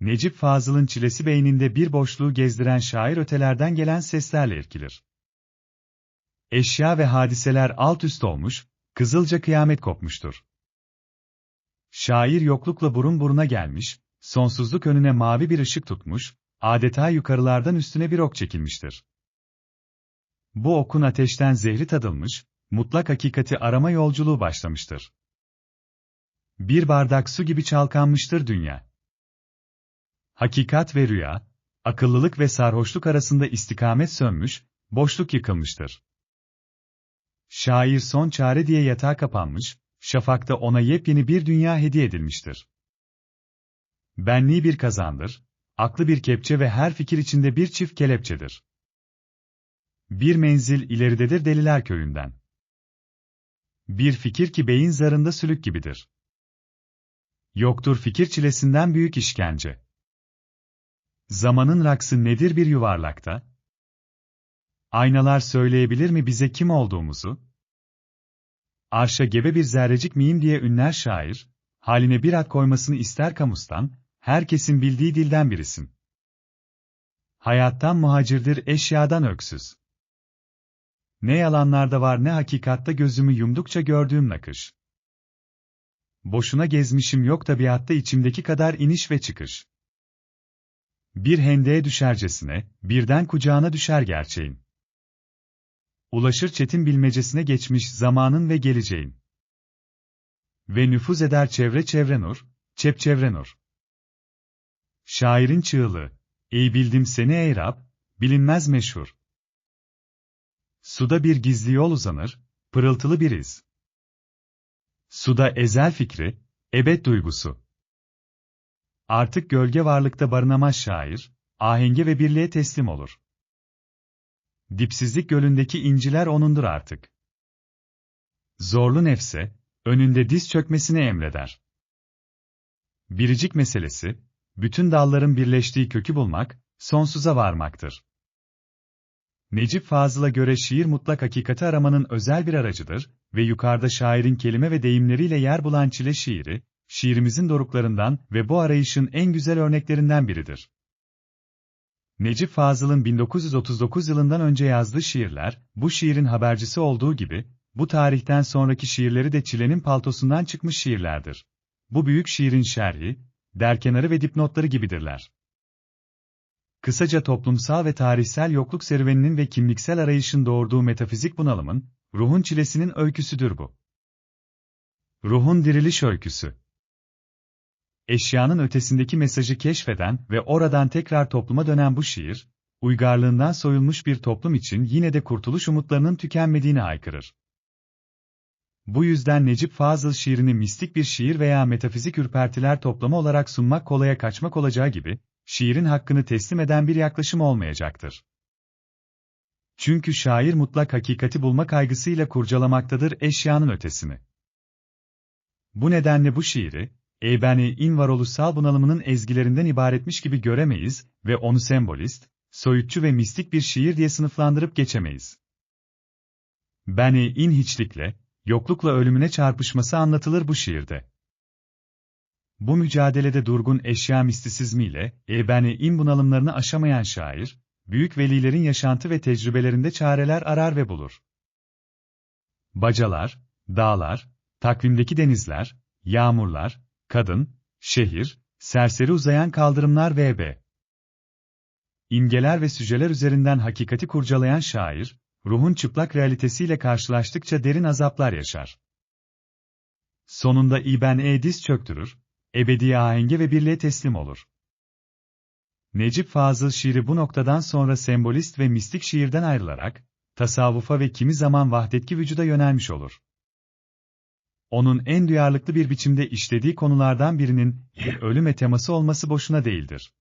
Necip Fazıl'ın çilesi beyninde bir boşluğu gezdiren şair ötelerden gelen seslerle irkilir. Eşya ve hadiseler alt üst olmuş, kızılca kıyamet kopmuştur. Şair yoklukla burun buruna gelmiş, sonsuzluk önüne mavi bir ışık tutmuş, adeta yukarılardan üstüne bir ok çekilmiştir. Bu okun ateşten zehri tadılmış, mutlak hakikati arama yolculuğu başlamıştır. Bir bardak su gibi çalkanmıştır dünya. Hakikat ve rüya, akıllılık ve sarhoşluk arasında istikamet sönmüş, boşluk yıkılmıştır. Şair son çare diye yatağa kapanmış, şafakta ona yepyeni bir dünya hediye edilmiştir. Benliği bir kazandır, aklı bir kepçe ve her fikir içinde bir çift kelepçedir. Bir menzil ileridedir Deliler Köyü'nden. Bir fikir ki beyin zarında sülük gibidir. Yoktur fikir çilesinden büyük işkence. Zamanın raksı nedir bir yuvarlakta? Aynalar söyleyebilir mi bize kim olduğumuzu? Arşa gebe bir zerrecik miyim diye ünler şair, haline bir ad koymasını ister kamustan, herkesin bildiği dilden birisin. Hayattan muhacirdir eşyadan öksüz. Ne yalanlarda var ne hakikatta gözümü yumdukça gördüğüm nakış. Boşuna gezmişim yok tabiatta içimdeki kadar iniş ve çıkış. Bir hendeğe düşercesine, birden kucağına düşer gerçeğin. Ulaşır çetin bilmecesine geçmiş zamanın ve geleceğin. Ve nüfuz eder çevre çevre nur, çep çevre nur. Şairin çığlığı, ey bildim seni ey Rab, bilinmez meşhur. Suda bir gizli yol uzanır, pırıltılı bir iz. Suda ezel fikri, ebed duygusu. Artık gölge varlıkta barınamaz şair, ahenge ve birliğe teslim olur. Dipsizlik gölündeki inciler onundur artık. Zorlu nefse, önünde diz çökmesini emreder. Biricik meselesi, bütün dalların birleştiği kökü bulmak, sonsuza varmaktır. Necip Fazıl'a göre şiir mutlak hakikati aramanın özel bir aracıdır ve yukarıda şairin kelime ve deyimleriyle yer bulan çile şiiri, şiirimizin doruklarından ve bu arayışın en güzel örneklerinden biridir. Necip Fazıl'ın 1939 yılından önce yazdığı şiirler, bu şiirin habercisi olduğu gibi, bu tarihten sonraki şiirleri de çilenin paltosundan çıkmış şiirlerdir. Bu büyük şiirin şerhi, derkenarı ve dipnotları gibidirler. Kısaca toplumsal ve tarihsel yokluk serüveninin ve kimliksel arayışın doğurduğu metafizik bunalımın, ruhun çilesinin öyküsüdür bu. Ruhun diriliş öyküsü. Eşyanın ötesindeki mesajı keşfeden ve oradan tekrar topluma dönen bu şiir, uygarlığından soyulmuş bir toplum için yine de kurtuluş umutlarının tükenmediğini haykırır. Bu yüzden Necip Fazıl şiirini mistik bir şiir veya metafizik ürpertiler toplamı olarak sunmak kolaya kaçmak olacağı gibi, şiirin hakkını teslim eden bir yaklaşım olmayacaktır. Çünkü şair mutlak hakikati bulma kaygısıyla kurcalamaktadır eşyanın ötesini. Bu nedenle bu şiiri, Eybeni-in varoluşsal bunalımının ezgilerinden ibaretmiş gibi göremeyiz ve onu sembolist, soyutçu ve mistik bir şiir diye sınıflandırıp geçemeyiz. Beni-in hiçlikle, yoklukla ölümüne çarpışması anlatılır bu şiirde. Bu mücadelede durgun eşya mistisizmiyle, Eybeni-in bunalımlarını aşamayan şair, büyük velilerin yaşantı ve tecrübelerinde çareler arar ve bulur. Bacalar, dağlar, takvimdeki denizler, yağmurlar, kadın, şehir, serseri uzayan kaldırımlar vb. İmgeler ve süceler üzerinden hakikati kurcalayan şair, ruhun çıplak realitesiyle karşılaştıkça derin azaplar yaşar. Sonunda İben E diz çöktürür, ebedi ahenge ve birliğe teslim olur. Necip Fazıl şiiri bu noktadan sonra sembolist ve mistik şiirden ayrılarak, tasavvufa ve kimi zaman vahdetki vücuda yönelmiş olur onun en duyarlılıklı bir biçimde işlediği konulardan birinin ölüm teması olması boşuna değildir.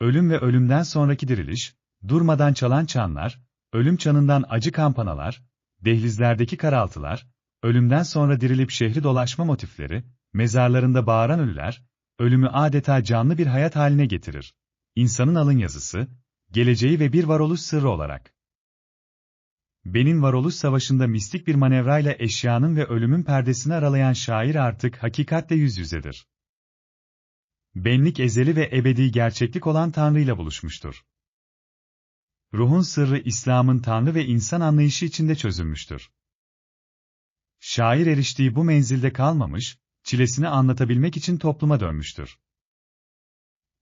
Ölüm ve ölümden sonraki diriliş, durmadan çalan çanlar, ölüm çanından acı kampanalar, dehlizlerdeki karaltılar, ölümden sonra dirilip şehri dolaşma motifleri, mezarlarında bağıran ölüler, ölümü adeta canlı bir hayat haline getirir. İnsanın alın yazısı, geleceği ve bir varoluş sırrı olarak. Benin varoluş savaşında mistik bir manevrayla eşyanın ve ölümün perdesini aralayan şair artık hakikatle yüz yüzedir. Benlik ezeli ve ebedi gerçeklik olan Tanrı ile buluşmuştur. Ruhun sırrı İslam'ın Tanrı ve insan anlayışı içinde çözülmüştür. Şair eriştiği bu menzilde kalmamış, çilesini anlatabilmek için topluma dönmüştür.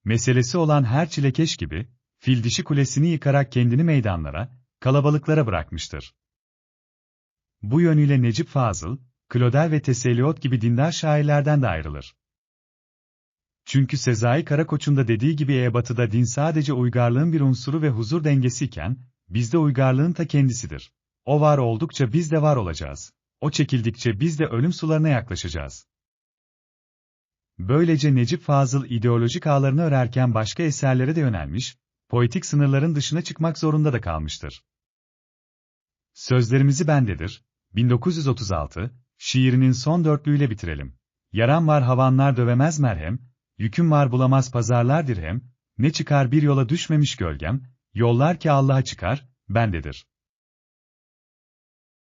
Meselesi olan her çilekeş gibi, fil dişi kulesini yıkarak kendini meydanlara, kalabalıklara bırakmıştır. Bu yönüyle Necip Fazıl, Kloder ve Teseliot gibi dindar şairlerden de ayrılır. Çünkü Sezai Karakoç'un da dediği gibi Ebatı'da din sadece uygarlığın bir unsuru ve huzur dengesi iken, bizde uygarlığın ta kendisidir. O var oldukça biz de var olacağız. O çekildikçe biz de ölüm sularına yaklaşacağız. Böylece Necip Fazıl ideolojik ağlarını örerken başka eserlere de yönelmiş, poetik sınırların dışına çıkmak zorunda da kalmıştır. Sözlerimizi bendedir, 1936, şiirinin son dörtlüğüyle bitirelim. Yaran var havanlar dövemez merhem, yüküm var bulamaz pazarlar dirhem, ne çıkar bir yola düşmemiş gölgem, yollar ki Allah'a çıkar, bendedir.